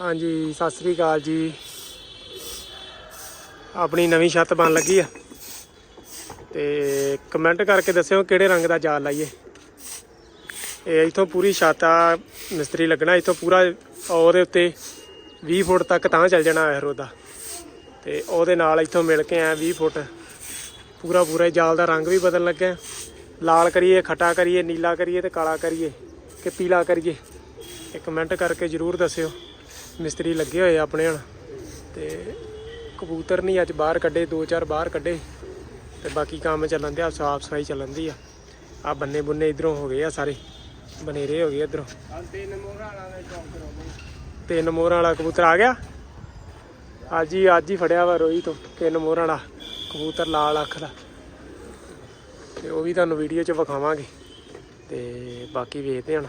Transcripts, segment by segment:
ਹਾਂਜੀ, ਸਤਿ ਸ੍ਰੀ ਅਕਾਲ ਜੀ। ਆਪਣੀ ਨਵੀਂ ਛੱਤ ਬਣ ਲੱਗੀ ਆ। ਤੇ ਕਮੈਂਟ ਕਰਕੇ ਦੱਸਿਓ ਕਿਹੜੇ ਰੰਗ ਦਾ ਜਾਲ ਲਾਈਏ। ਇਹ ਇਥੋਂ ਪੂਰੀ ਛੱਤ ਆ, ਮਿਸਤਰੀ ਲੱਗਣਾ ਇਥੋਂ ਪੂਰਾ, ਉਹਦੇ ਉੱਤੇ 20 ਫੁੱਟ ਤੱਕ ਤਾਂ ਚੱਲ ਜਾਣਾ ਐਰੋ ਦਾ ਤੇ ਉਹਦੇ ਨਾਲ ਇਥੋਂ ਮਿਲ ਕੇ ਆ 20 ਫੁੱਟ ਪੂਰਾ ਪੂਰਾ ਜਾਲ ਦਾ ਰੰਗ ਵੀ ਬਦਲਣ ਲੱਗਿਆ। ਲਾਲ ਕਰੀਏ, ਖੱਟਾ ਕਰੀਏ, ਨੀਲਾ ਕਰੀਏ ਤੇ ਕਾਲਾ ਕਰੀਏ ਕਿ ਪੀਲਾ ਕਰੀਏ। ਇਹ ਕਮੈਂਟ ਕਰਕੇ ਜਰੂਰ ਦੱਸਿਓ। ਮਿਸਤਰੀ ਲੱਗੇ ਹੋਏ ਆ ਆਪਣੇ ਹੁਣ। ਤੇ ਕਬੂਤਰ ਨਹੀਂ ਅੱਜ ਬਾਹਰ ਕੱਢੇ, ਦੋ ਚਾਰ ਬਾਹਰ ਕੱਢੇ। ਤੇ ਬਾਕੀ ਕੰਮ ਚੱਲਣ ਦੇ ਆ ਸਾਫ਼ ਸਫ਼ਾਈ ਚੱਲਣ ਦੀ ਆ। ਆ ਬੰਨੇ ਬੁੰਨੇ ਇਧਰੋਂ ਹੋ ਗਏ ਆ ਸਾਰੇ। ਬਨੇਰੇ ਹੋ ਗਏ ਇਧਰੋਂ। ਤਿੰਨ ਤਿੰਨ ਮੋਹਰਾਂ ਵਾਲਾ ਕਬੂਤਰ ਆ ਗਿਆ। ਅੱਜ ਹੀ ਅੱਜ ਹੀ ਫੜਿਆ ਵਾ ਰੋਈ ਤੋਂ, ਤਿੰਨ ਮੋਹਰਾਂ ਵਾਲਾ ਕਬੂਤਰ ਲਾਲ ਅੱਖ ਦਾ। ਤੇ ਉਹ ਵੀ ਤੁਹਾਨੂੰ ਵੀਡੀਓ 'ਚ ਵਿਖਾਵਾਂਗੇ। ਤੇ ਬਾਕੀ ਵੇਖਦੇ ਹਾਂ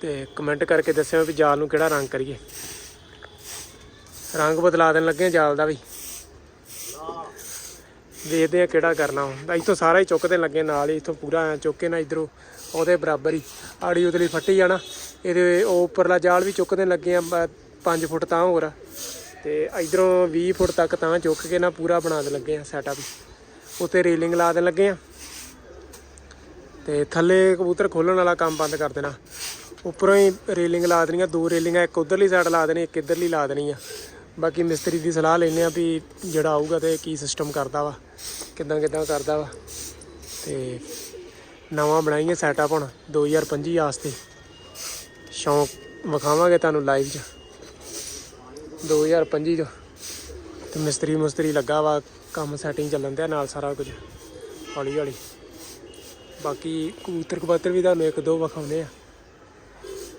ਤੇ ਕਮੈਂਟ ਕਰਕੇ ਦੱਸਿਓ ਵੀ ਜਾਲ ਨੂੰ ਕਿਹੜਾ ਰੰਗ ਕਰੀਏ। ਰੰਗ ਬਦਲਾ ਦੇਣ ਲੱਗੇ ਜਾਲ ਦਾ ਵੀ। ਦੇਖਦੇ ਆ ਕਿਹੜਾ ਕਰਨਾ ਹੁੰਦਾ ਇੱਥੋਂ ਸਾਰਾ ਹੀ ਚੁੱਕਦੇ ਲੱਗੇ ਨਾਲ ਹੀ, ਇੱਥੋਂ ਪੂਰਾ ਐਂ ਚੁੱਕ ਕੇ ਨਾ ਇਧਰੋਂ, ਉਹਦੇ ਬਰਾਬਰ ਹੀ। ਆੜੀ ਉਤਲੀ ਫੱਟੀ ਜਾਣਾ ਇਹਦੇ ਉਹ ਉੱਪਰਲਾ ਜਾਲ ਵੀ ਚੁੱਕਦੇ ਲੱਗੇ ਆ 5 ਫੁੱਟ ਤਾਂ ਹੋਰ ਆ। ਤੇ ਇਧਰੋਂ 20 ਫੁੱਟ ਤੱਕ ਤਾਂ ਚੁੱਕ ਕੇ ਨਾ ਪੂਰਾ ਬਣਾ ਦੇ ਲੱਗੇ ਆ ਸੈਟਅਪ ਉੱਤੇ ਰੇਲਿੰਗ ਲਾ ਦੇਣ ਲੱਗੇ ਆ। ਤੇ ਥੱਲੇ ਕਬੂਤਰ ਖੋਲਣ ਵਾਲਾ ਕੰਮ ਬੰਦ ਕਰ ਦੇਣਾ। ਉੱਪਰੋਂ ਹੀ ਰੇਲਿੰਗ ਲਾ ਦੇਣੀਆਂ ਦੋ ਰੇਲਿੰਗਾਂ, ਇੱਕ ਉਧਰਲੀ ਸਾਈਡ ਲਾ ਦੇਣੀ, ਇੱਕ ਇਧਰਲੀ ਲਾ ਦੇਣੀ ਆ। ਬਾਕੀ ਮਿਸਤਰੀ ਦੀ ਸਲਾਹ ਲੈਣੇ ਆ ਵੀ ਜਿਹੜਾ ਆਊਗਾ ਤੇ ਕੀ ਸਿਸਟਮ ਕਰਦਾ ਵਾ, ਕਿਦਾਂ ਕਿਦਾਂ ਕਰਦਾ ਵਾ। ਤੇ ਨਵਾਂ ਬਣਾਈਏ ਸੈਟਅਪ ਹੁਣ 2025 ਵਾਸਤੇ ਸ਼ੌਂਕ ਵਿਖਾਵਾਂਗੇ ਤੁਹਾਨੂੰ ਲਾਈਵ 'ਚ। 2025 ਚ ਤੇ। ਮਿਸਤਰੀ ਮੁਸਤਰੀ ਲੱਗਾ ਵਾ, ਕੰਮ ਸੈਟਿੰਗ ਚੱਲਣ ਦਿਆ ਨਾਲ ਸਾਰਾ ਕੁਝ, ਹੌਲੀ ਹੌਲੀ। ਬਾਕੀ ਕਬੂਤਰ ਕਬੂਤਰ ਵੀ ਤੁਹਾਨੂੰ ਇੱਕ ਦੋ ਵਿਖਾਉਂਦੇ ਆ।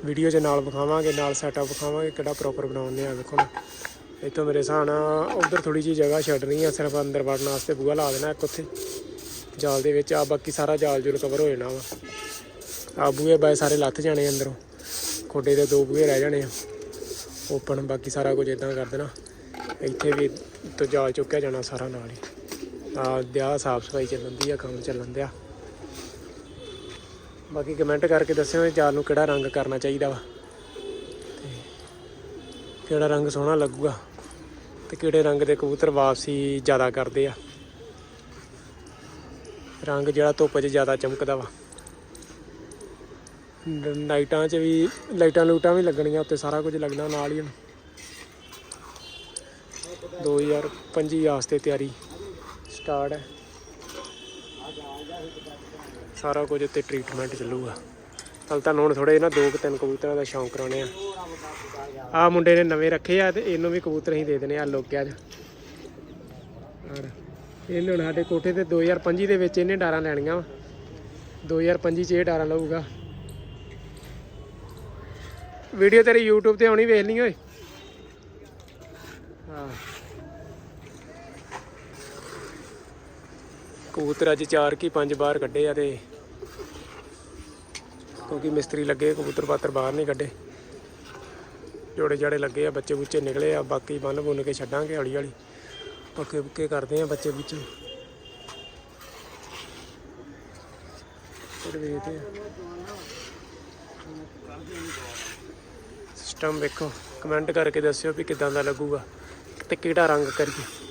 ਵੀਡੀਓ 'ਚ ਨਾਲ ਵਿਖਾਵਾਂਗੇ, ਨਾਲ ਸੈਟਅਪ ਵਿਖਾਵਾਂਗੇ, ਕਿਹੜਾ ਪ੍ਰੋਪਰ ਬਣਾਉਂਦੇ ਆ, ਵੇਖੋ ਨਾ। ਇੱਥੋਂ ਮੇਰੇ ਹਿਸਾਬ ਨਾਲ ਉਧਰ ਥੋੜੀ ਜਿਹੀ ਜਗ੍ਹਾ ਛੱਡਣੀ ਆ, ਸਿਰਫ ਅੰਦਰ ਵੜਨ ਵਾਸਤੇ ਬੂਹਾ ਲਾ ਦੇਣਾ ਇੱਕ ਉੱਥੇ। ਜਾਲ ਦੇ ਵਿੱਚ ਆ, ਬਾਕੀ ਸਾਰਾ ਜਾਲ ਜੁਲ ਕਵਰ ਹੋ ਜਾਣਾ ਵਾ। ਆ ਬੂਹੇ ਬਾਏ ਸਾਰੇ ਲੱਥ ਜਾਣੇ ਅੰਦਰੋਂ। ਖੋਡੇ ਦੇ ਦੋ ਬੂਹੇ ਰਹਿ ਜਾਣੇ ਆ। ਓਪਨ ਬਾਕੀ ਸਾਰਾ ਕੁਝ ਇਦਾਂ ਕਰ ਦੇਣਾ। ਇੱਥੇ ਵੀ ਤੋਂ ਜਾਲ ਚੁੱਕਿਆ ਜਾਣਾ ਸਾਰਾ ਨਾਲ ਹੀ। ਆ ਦਿਆ ਸਾਫ਼ ਸਫ਼ਾਈ ਚੱਲਣ ਦੀ ਆ, ਕੰਮ ਚੱਲਣ ਦਿਆ। ਬਾਕੀ ਕਮੈਂਟ ਕਰਕੇ ਦੱਸਿਓ ਇਹ ਜਾਲ ਨੂੰ ਕਿਹੜਾ ਰੰਗ ਕਰਨਾ ਚਾਹੀਦਾ ਵਾ। ਤੇ ਕਿਹੜਾ ਰੰਗ ਸੋਹਣਾ ਲੱਗੂਗਾ ਤੇ ਕਿਹੜੇ ਰੰਗ ਦੇ ਕਬੂਤਰ ਵਾਪਸੀ ਜ਼ਿਆਦਾ ਕਰਦੇ ਆ। ਰੰਗ ਜਿਹੜਾ ਧੁੱਪ 'ਚ ਜ਼ਿਆਦਾ ਚਮਕਦਾ ਵਾ। ਲਾਈਟਾਂ 'ਚ ਵੀ, ਲਾਈਟਾਂ ਲੂਟਾਂ ਵੀ ਲੱਗਣੀਆਂ ਉੱਤੇ ਸਾਰਾ ਕੁਝ ਲੱਗਣਾ ਨਾਲ ਹੀ ਹੁਣ 2025 ਵਾਸਤੇ ਤਿਆਰੀ ਸਟਾਰਟ ਹੈ। ਸਾਰਾ ਕੁਝ ਉੱਤੇ ਟ੍ਰੀਟਮੈਂਟ ਚੱਲੂਗਾ। ਕੱਲ ਤਾਂ ਹੁਣ ਥੋੜੇ ਨਾ ਦੋ ਕੁ ਤਿੰਨ ਕਬੂਤਰਾਂ ਦਾ ਸ਼ੌਂਕ ਕਰਾਉਣੇ ਆ। ਆ ਮੁੰਡੇ ਨੇ ਨਵੇਂ ਰੱਖੇ ਆ ਤੇ ਇਹਨੂੰ ਵੀ ਕਬੂਤਰ ਹੀ ਦੇ ਦੇਣੇ ਆ ਲੋਕਿਆ ਚ ਔਰ ਇਹਨੇ ਹੁਣ ਸਾਡੇ ਕੋਠੇ ਤੇ 2025 ਦੇ ਵਿੱਚ ਇਹਨੇ ਡਾਰਾਂ ਲੈਣੀਆਂ ਵਾ। 2025 ਚ ਇਹ ਡਾਰਾਂ ਲਊਗਾ। ਵੀਡੀਓ ਤੇਰੀ YouTube ਤੇ ਆਉਣੀ, ਵੇਖ ਲਈ ਓਏ। ਹਾਂ। ਕਬੂਤਰ ਅੱਜ ਚਾਰ ਕੀ ਪੰਜ ਬਾਹਰ ਕੱਢੇ ਆ ਤੇ ਕਿਉਂਕਿ ਮਿਸਤਰੀ ਲੱਗੇ, ਕਬੂਤਰ ਪਾਤਰ ਬਾਹਰ ਨਹੀਂ ਕੱਢੇ। ਜੋੜੇ ਜਾੜੇ ਲੱਗੇ ਆ, ਬੱਚੇ ਬੁੱਚੇ ਨਿਕਲੇ ਆ, ਬਾਕੀ ਬੰਨ ਬੁੰਨ ਕੇ ਛੱਡਾਂਗੇ ਹੌਲੀ ਹੌਲੀ ਪੱਕੇ ਪੁੱਕੇ ਕਰਦੇ ਆ ਬੱਚੇ ਬੁੱਚੇ। ਫਿਰ ਵੇਖਦੇ ਆ। ਸਿਸਟਮ ਵੇਖੋ। ਕਮੈਂਟ ਕਰਕੇ ਦੱਸਿਓ ਵੀ ਕਿਦਾਂ ਦਾ ਲੱਗੂਗਾ। ਤੇ ਕਿਹੜਾ ਰੰਗ ਕਰੀਏ।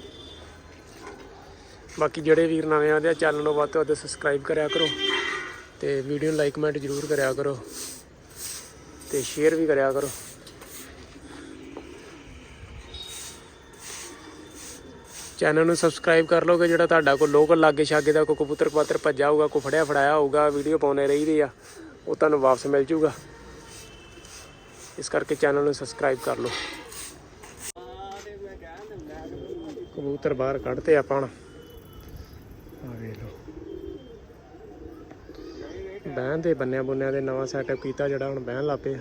ਬਾਕੀ ਜਿਹੜੇ ਵੀਰ ਨਵੇਂ ਆਉਂਦੇ ਆ ਚੈਨਲ ਨੂੰ ਵੱਧ ਤੋਂ ਵੱਧ ਸਬਸਕ੍ਰਾਈਬ ਕਰਿਆ ਕਰੋ ਤੇ ਵੀਡੀਓ ਨੂੰ ਲਾਈਕ ਕਮੈਂਟ ਜ਼ਰੂਰ ਕਰਿਆ ਕਰੋ ਤੇ ਸ਼ੇਅਰ ਵੀ ਕਰਿਆ ਕਰੋ। ਚੈਨਲ ਨੂੰ ਸਬਸਕ੍ਰਾਈਬ ਕਰ ਲਓਗੇ, ਜਿਹੜਾ ਤੁਹਾਡਾ ਕੋਈ ਲੋਕਲ ਲਾਗੇ ਛਾਗੇ ਦਾ ਕੋਈ ਕਬੂਤਰ ਕਬੂਤਰ ਭੱਜਾ ਹੋਊਗਾ, ਕੋਈ ਫੜਿਆ ਫੜਾਇਆ ਹੋਊਗਾ ਵੀਡੀਓ ਪਾਉਣੇ ਰਹੀਦੇ ਆ, ਉਹ ਤੁਹਾਨੂੰ ਵਾਪਸ ਮਿਲ ਜੂਗਾ ਇਸ ਕਰਕੇ ਚੈਨਲ ਨੂੰ ਸਬਸਕ੍ਰਾਈਬ ਕਰ ਲਓ। ਕਬੂਤਰ ਬਾਹਰ ਕੱਢਤੇ ਆਪਾਂ ਹੁਣ। ਆ ਵੇਖ ਲਓ ਬਹਿਣ ਦੇ ਬੰਨਿਆਂ ਬੁੰਨਿਆਂ ਦੇ ਨਵਾਂ ਸੈਟਅਪ ਕੀਤਾ ਜਿਹੜਾ ਹੁਣ ਬਹਿਣ ਲੱਪੇ ਆ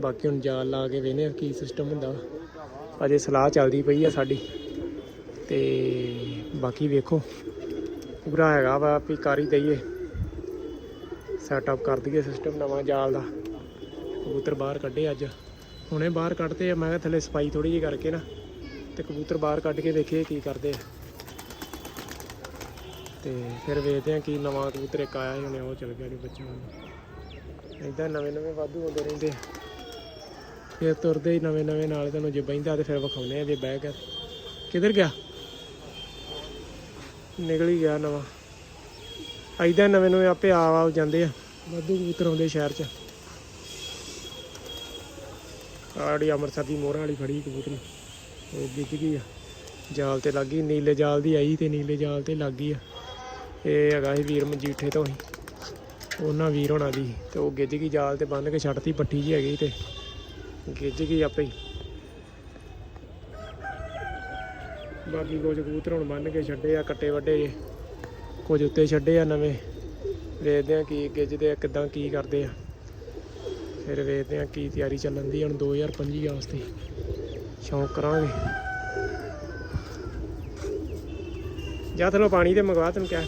ਬਾਕੀ ਹੁਣ ਜਾਲ ਲਾ ਕੇ ਵੇਨੇ ਆ ਕੀ ਸਿਸਟਮ ਹੁੰਦਾ। ਵਾ। ਅਜੇ ਸਲਾਹ ਚੱਲਦੀ ਪਈ ਆ ਸਾਡੀ। ਤੇ ਬਾਕੀ ਵੇਖੋ। ਪੂਰਾ ਹੈਗਾ ਵਾ ਵੀ ਕਰ ਹੀ ਦਈਏ। ਸੈਟਅਪ ਕਰ ਦਈਏ ਸਿਸਟਮ ਨਵਾਂ ਜਾਲ ਦਾ। ਕਬੂਤਰ ਬਾਹਰ ਕੱਢੇ ਅੱਜ। ਹੁਣੇ ਬਾਹਰ ਕੱਢਦੇ ਆ, ਮੈਂ ਕਿਹਾ ਥੱਲੇ ਸਫ਼ਾਈ ਥੋੜੀ ਜਿਹੀ ਕਰਕੇ ਨਾ। ਤੇ ਕਬੂਤਰ ਬਾਹਰ ਕੱਢ ਕੇ ਦੇਖੀਏ ਕੀ ਕਰਦੇ ਆ। ਤੇ ਫਿਰ ਵੇਖਦੇ ਆ ਕੀ ਨਵਾਂ ਕਬੂਤਰ ਇੱਕ ਆਇਆ ਸੀ, ਹੁਣੇ ਉਹ ਚਲ ਗਿਆ ਜੀ ਬੱਚਿਆਂ ਨੂੰ। ਇਦਾਂ ਨਵੇਂ ਨਵੇਂ ਵਾਧੂ ਹੁੰਦੇ ਰਹਿੰਦੇ। ਆ ਫਿਰ ਤੁਰਦੇ ਹੀ ਨਵੇਂ ਨਵੇਂ ਨਾਲ ਤੁਹਾਨੂੰ ਜੇ ਬਹਿੰਦਾ ਤੇ ਫਿਰ ਵਿਖਾਉਨੇ ਆ ਜੇ ਬਹਿ ਗਿਆ। ਕਿੱਧਰ ਗਿਆ? ਨਿਕਲ ਹੀ ਗਿਆ ਨਵਾਂ। ਐਦਾਂ ਨਵੇਂ ਨਵੇਂ ਆਪੇ ਆ ਆ ਜਾਂਦੇ ਆ। ਵਾਧੂ ਕਬੂਤਰ ਆਉਂਦੇ ਸ਼ਹਿਰ 'ਚ। ਆੜੀ ਅੰਮ੍ਰਿਤਸਰ ਦੀ ਮੋਹਰਾਂ ਵਾਲੀ ਫੜੀ ਕਬੂਤਰੀ। ਉਹ ਗਿੱਜ ਗਈ ਆ। ਜਾਲ ਤੇ ਲੱਗ ਗਈ। ਨੀਲੇ ਜਾਲ ਦੀ ਆਈ ਤੇ ਨੀਲੇ ਜਾਲ ਤੇ ਲੱਗ ਗਈ ਆ। ਇਹ ਹੈਗਾ ਸੀ ਵੀਰ ਮਜੀਠੇ ਤੋਂ ਹੀ। ਉਹਨਾਂ ਵੀਰ ਹੋਣਾ ਦੀ। ਤੇ ਉਹ ਗਿੱਜ ਗਈ ਜਾਲ ਤੇ ਬੰਨ ਕੇ ਛੱਡਤੀ ਪੱਟੀ ਜੀ ਹੈਗੀ ਤੇ। ਗਿੱਜ ਗਈ ਆਪੇ ਹੀ। ਬਾਕੀ ਕੁਝ ਕਬੂਤਰ ਹੁਣ ਬੰਨ ਕੇ ਛੱਡੇ ਆ, ਕੱਟੇ ਵੱਡੇ ਜੇ। ਕੁਝ ਉੱਤੇ ਛੱਡੇ ਆ ਨਵੇਂ। ਵੇਖਦੇ ਆ ਕੀ ਗਿੱਜਦੇ ਆ, ਕਿਦਾਂ ਕੀ ਕਰਦੇ ਆ। ਫਿਰ ਵੇਖਦੇ ਆ ਕੀ ਤਿਆਰੀ ਚੱਲਣ ਦੀ ਹੁਣ 2025 ਵਾਸਤੇ। ਸ਼ੌਂਕ ਕਰਾਂਗੇ। ਜਾ ਤੈਨੂੰ ਪਾਣੀ ਤੇ ਮੰਗਵਾ, ਤੈਨੂੰ ਕਿਹਾ।